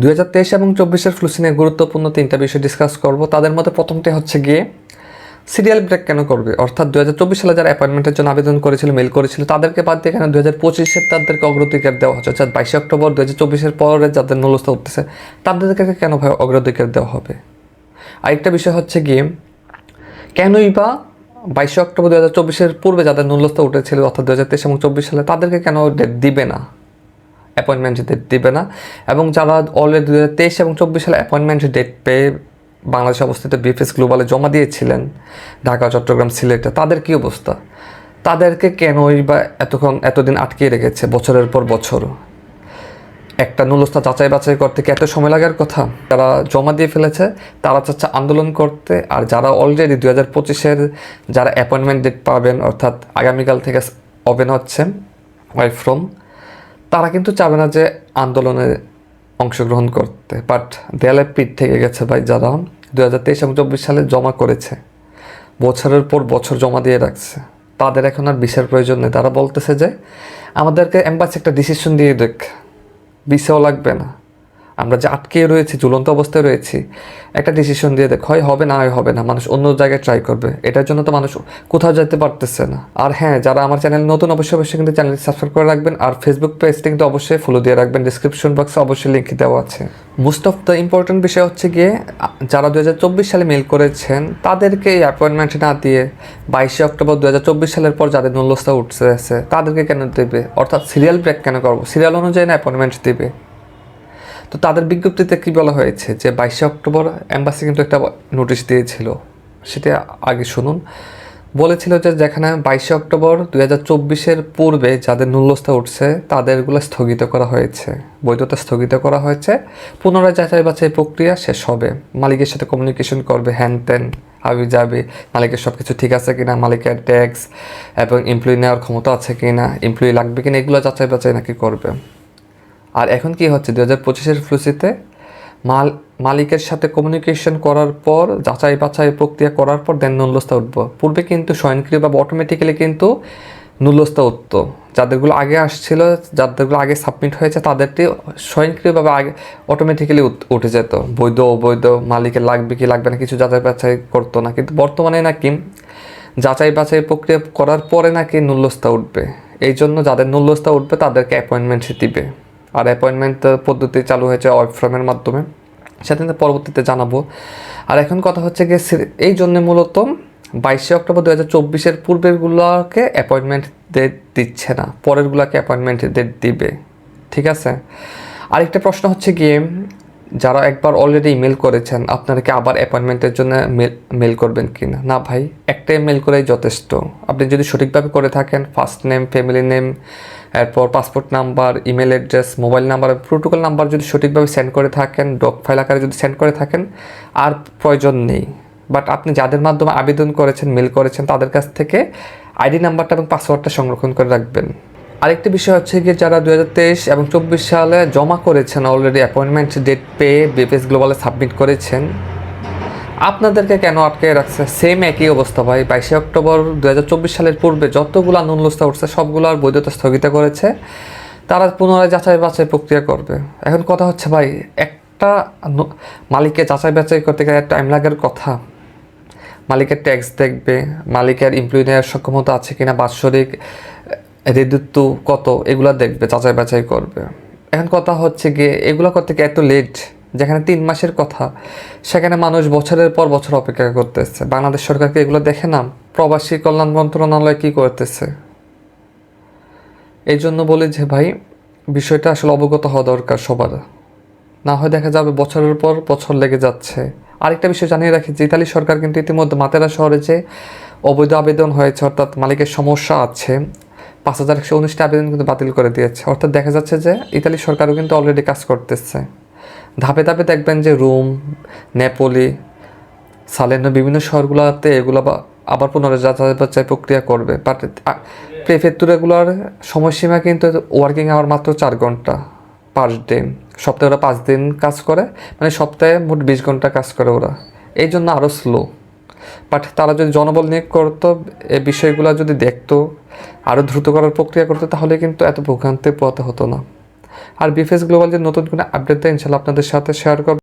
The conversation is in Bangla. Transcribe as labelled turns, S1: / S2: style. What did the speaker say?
S1: দুই হাজার তেইশ এবং চব্বিশের ফ্লুসি নিয়ে গুরুত্বপূর্ণ তিনটা বিষয় ডিসকাস করব। তাদের মধ্যে প্রথমটি হচ্ছে গিয়ে সিরিয়াল ব্রেক কেন করবে? অর্থাৎ দু হাজার চব্বিশ সালে যারা অ্যাপয়েন্টমেন্টের জন্য আবেদন করেছিল মেল করেছিল, তাদেরকে বাদ দিয়ে কেন দু হাজার পঁচিশে তাদেরকে অগ্রাধিকার দেওয়া হচ্ছে? অর্থাৎ বাইশে অক্টোবর দু হাজার চব্বিশের পরে যাদের নুলস্থা উঠতেছে, তাদেরকে কেন অগ্রাধিকার দেওয়া হবে? আরেকটা বিষয় হচ্ছে গিয়ে কেনই বা বাইশে অক্টোবর দু হাজার চব্বিশের পূর্বে যাদের নুলস্থা উঠেছিল, অর্থাৎ দু হাজার তেইশ এবং চব্বিশ সালে, তাদেরকে কেন ডেট দিবে না? অ্যাপয়েন্টমেন্ট ডেট দিবে না। এবং যারা অলরেডি দু হাজার তেইশ এবং চব্বিশ সালে অ্যাপয়েন্টমেন্ট ডেট পেয়ে বাংলাদেশে অবস্থিত বিএফএস গ্লোবালে জমা দিয়েছিলেন, ঢাকা, চট্টগ্রাম, সিলেটে, তাদের কী অবস্থা? তাদেরকে কেনই বা এতক্ষণ, এতদিন আটকিয়ে রেখেছে বছরের পর বছর? একটা নুলস্থা যাচাই বাছাই করতে কি এত সময় লাগার কথা? যারা জমা দিয়ে ফেলেছে, তারা চাচ্ছে আন্দোলন করতে। আর যারা অলরেডি দু হাজার পঁচিশের যারা অ্যাপয়েন্টমেন্ট ডেট পাবেন, অর্থাৎ আগামীকাল থেকে ওপেন হচ্ছে ওয়াইফ ফ্রম তারা কিন্তু চাবে না যে আন্দোলনে অংশগ্রহণ করতে বাট দেয়ালে পিঠ থেকে গেছে ভাই যারা দু হাজার তেইশ এবং চব্বিশ সালে জমা করেছে। বছরের পর বছর জমা দিয়ে রাখছে। তাদের এখন আর বিষের প্রয়োজন নেই। তারা বলতেছে যে, আমাদেরকে এম্বাসি একটা ডিসিশন দিয়ে দেখ। বিষেও লাগবে না। আমরা যে আটকে রয়েছি, ঝুলন্ত অবস্থায় রয়েছি, একটা ডিসিশন দিয়ে দেখ, হয় হবে না, হয় হবে না, মানুষ অন্য জায়গায় ট্রাই করবে। এটার জন্য তো মানুষ কোথাও যেতে পারতেছে না। আর হ্যাঁ যারা আমার চ্যানেল নতুন, অবশ্যই অবশ্যই কিন্তু চ্যানেল সাবস্ক্রাইব করে রাখবেন। আর ফেসবুক পেজটি কিন্তু অবশ্যই ফলো দিয়ে রাখবেন। ডিসক্রিপশন বক্সে অবশ্যই লিঙ্ক দেওয়া আছে। মোস্ট অফ দ্য ইম্পর্টেন্ট বিষয় হচ্ছে গিয়ে, যারা দু সালে মেল করেছেন, তাদেরকে এই অ্যাপয়েন্টমেন্ট না দিয়ে বাইশে অক্টোবর দু সালের পর যাদের নুলস্থা উঠছে আছে তাদেরকে কেন দেবে? অর্থাৎ সিরিয়াল ব্রেক কেন করব? সিরিয়াল অনুযায়ী না অ্যাপয়েন্টমেন্ট দেবে। তো তাদের বিজ্ঞপ্তিতে কি বলা হয়েছে? যে বাইশে অক্টোবর এম্বাসি কিন্তু একটা নোটিশ দিয়েছিল, সেটা আগে শুনুন। বলেছিল যে যেখানে বাইশে অক্টোবর দু হাজার চব্বিশের পূর্বে যাদের নুল্যস্থা উঠছে, তাদেরগুলো স্থগিত করা হয়েছে। বৈধতা স্থগিত করা হয়েছে। পুনরায় যাচাই বাছাই প্রক্রিয়া শেষ হবে। মালিকের সাথে কমিউনিকেশন করবে, হ্যান ত্যান, আবি যাবে, মালিকের সব কিছু ঠিক আছে কিনা, মালিকের ট্যাক্স এবং এমপ্লয়ি নেওয়ার ক্ষমতা আছে কিনা এমপ্লয়ি লাগবে কিনা, এগুলো যাচাই বাছাই নাকি করবে। আর এখন কি হচ্ছে? দু হাজার পঁচিশের ফ্লুসিতে মাল, মালিকের সাথে কমিউনিকেশন করার পর যাচাই বাছাই প্রক্রিয়া করার পর দেন নুল্যস্তা উঠব। পূর্বে কিন্তু স্বয়ংক্রিয়ভাবে অটোমেটিক্যালি কিন্তু নুল্যস্তা উঠতো। যাদেরগুলো আগে আসছিল, যাদেরগুলো আগে সাবমিট হয়েছে, তাদেরটি স্বয়ংক্রিয়ভাবে আগে অটোমেটিক্যালি উঠে যেত। বৈধ, অবৈধ, মালিকের লাগবে কি লাগবে না, কিছু যাচাই বাছাই করতো না। কিন্তু বর্তমানে নাকি যাচাই বাছাই প্রক্রিয়া করার পরে নাকি নুল্যস্তা উঠবে। এই জন্য যাদের নুল্যস্তা উঠবে, তাদেরকে অ্যাপয়েন্টমেন্ট দিবে। আর অ্যাপয়েন্টমেন্ট পদ্ধতি চালু হয়েছে ওয়েব ফর্মের মাধ্যমে সেটা পরবর্তীতে জানাব। আর এখন কথা হচ্ছে গিয়ে এই জন্য মূলত বাইশে অক্টোবর দু হাজার চব্বিশের পূর্বেরগুলোকে অ্যাপয়েন্টমেন্ট ডেট দিচ্ছে না। পরেরগুলোকে অ্যাপয়েন্টমেন্ট ডেট দিবে। ঠিক আছে? আরেকটা প্রশ্ন হচ্ছে গিয়ে যারা একবার অলরেডি ইমেল করেছেন আপনারা কি আবার অ্যাপয়েন্টমেন্টের জন্য মেল মেল করবেন কি না না ভাই একটা মেল করেই যথেষ্ট। আপনি যদি সঠিকভাবে করে থাকেন ফার্স্ট নেম ফ্যামিলি নেম এরপর passport number email address mobile number protocol number যদি সঠিকভাবে সেন্ড করে থাকেন ডক ফাইল আকারে যদি সেন্ড করে থাকেন, আর প্রয়োজন নেই। বাট আপনি যাদের মাধ্যমে আবেদন করেছেন মেল করেছেন, তাদের কাছ থেকে আইডি নাম্বারটা এবং পাসওয়ার্ডটা সংরক্ষণ করে রাখবেন। আরেকটি বিষয় হচ্ছে গিয়ে যারা দু হাজার তেইশ এবং চব্বিশ সালে জমা করেছেন অলরেডি অ্যাপয়েন্টমেন্ট ডেট পেয়ে বিপিএস গ্লোবালে সাবমিট করেছেন, আপনাদেরকে কেন আটকে রাখছে? সেম একই অবস্থা ভাই। বাইশে অক্টোবর দু হাজার চব্বিশ সালের পূর্বে যতগুলো নুনলস্তা উঠছে সবগুলোর বৈধতা স্থগিত করেছে। তারা পুনরায় যাচাই বাছাই প্রক্রিয়া করবে। এখন কথা হচ্ছে ভাই, একটা মালিককে যাচাই বাছাই করতে গেলে টাইম লাগার কথা। মালিকের ট্যাক্স দেখবে, মালিকের এমপ্লয়ি নেওয়ার সক্ষমতা আছে কিনা, বাৎসরিক ঋতুত্ব কত এগুলো দেখবে, যাচাই বাছাই করবে। এখন কথা হচ্ছে গিয়ে, এগুলো করতে গিয়ে এত লেট যেখানে তিন মাসের কথা, সেখানে মানুষ বছরের পর বছর অপেক্ষা করতেছে। বাংলাদেশ সরকারকে এগুলো দেখে না প্রবাসী কল্যাণ মন্ত্রণালয় কী করতেছে? এই জন্য বলি যে ভাই, বিষয়টা আসলে অবগত হওয়া দরকার সবার। না হয় দেখা যাবে বছরের পর বছর লেগে যাচ্ছে। আরেকটা বিষয় জানিয়ে রাখি যে, ইতালি সরকার কিন্তু ইতিমধ্যে মাতেরা শহরে যে অবৈধ আবেদন হয়েছে, অর্থাৎ মালিকের সমস্যা আছে পাঁচ হাজার একশো উনিশটা আবেদন কিন্তু বাতিল করে দিয়েছে। অর্থাৎ দেখা যাচ্ছে যে ইতালি সরকারও কিন্তু অলরেডি কাজ করতেছে। ধাপে ধাপে দেখবেন যে রোম, নেপোলি সালেন্য বিভিন্ন শহরগুলোতে এগুলো আবার পুনরায় যাচাই প্রক্রিয়া করবে। বাট প্রেফেক্টুরাগুলোর সময়সীমা কিন্তু ওয়ার্কিং আওয়ার মাত্র চার ঘণ্টা পার ডে সপ্তাহে ওরা পাঁচ দিন কাজ করে মানে সপ্তাহে মোট বিশ ঘণ্টা কাজ করে ওরা। এই জন্য আরও স্লো বাট তারা যদি জনবল নিয়োগ করতো এই বিষয়গুলো যদি দেখতো আরও দ্রুত করার প্রক্রিয়া করতো, তাহলে কিন্তু এত ভোগান্তে পোয়াতে হতো না। আর বিফেস গ্লোবাল যে নতুন কোনো আপডেট দেয় ইনশাল্লাহ আপনাদের সাথে শেয়ার করব।